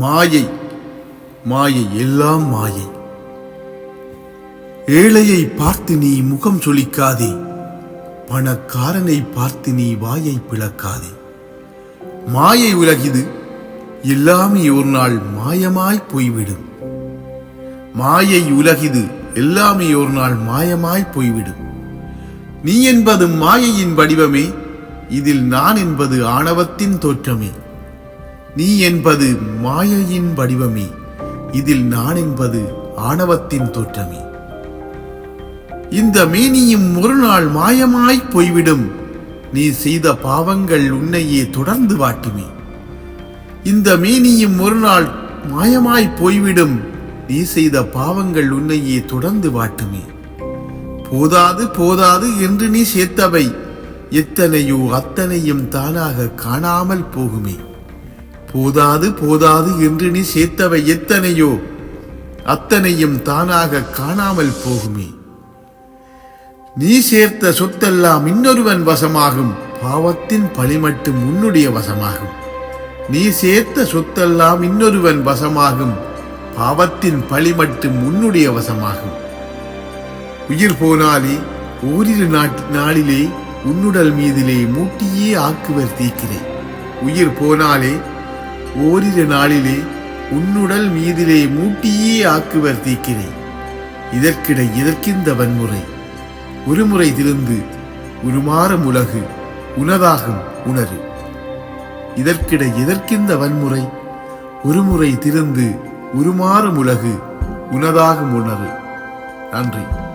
மாயை மாயை எல்லாம் மாயை. ஏழையை பார்த்து நீ முகம் சொலிக்காதே பணக்காரனை பார்த்து நீ வாயை பிளக்காதே. மாயை உலகிது எல்லாமே ஒரு நாள் மாயமாய் போய்விடும். மாயை உலகிது எல்லாமே ஒரு நாள் மாயமாய் போய்விடும். நீ என்பது மாயையின் வடிவமே இதில் நான் என்பது ஆணவத்தின் தோற்றமே. நீ என்பது மாயையின் வடிவமே. இதில் நான் என்பது ஆணவத்தின் தோற்றமே. இந்த மேனியும் ஒரு நாள் மாயமாய் போய்விடும். நீ செய்த பாவங்கள் உன்னையே தொடர்ந்து வாட்டுமே. இந்த மேனியும் ஒரு நாள் மாயமாய் போய்விடும். நீ செய்த பாவங்கள் உன்னையே தொடர்ந்து வாட்டுமே. போதாது போதாது என்று நீ சேர்த்தவை. எத்தனையோ அத்தனையும் தானாக காணாமல் போகுமே. போதாது போதாது என்று நீ சேர்த்தவை எத்தனையோ? அத்தனையும் தானாக காணாமல் போகுமே. நீ சேர்த்த சொத்தெல்லாம் இன்னொருவன் வசமாகும். பாவத்தின் பழி மட்டும் உன்னுடைய வசமாகும். நீ சேர்த்த சொத்தெல்லாம் இன்னொருவன் வசமாகும். பாவத்தின் பழி மட்டும் உன்னுடைய வசமாகும். உயிர் போனாலே ஓரிரு நாட் நாளிலே உன்னுடல் மீதிலே மூட்டியே ஆக்குவர் தீக்கிறேன். உயிர் போனாலே ஓரிரு நாளிலே உன்னுடல் மீதிலே மூட்டியே ஆக்குவர் தீக்கிறேன். இதற்கிடை இதற்கிந்த வன்முறை? ஒருமுறை திருந்து உருமாறும் உலகு உனதாகும் உணரு. இதற்கிடை எதற்கிந்த வன்முறை? ஒருமுறை திருந்து உருமாறும் உலகு உனதாகும் உணரு. நன்றி.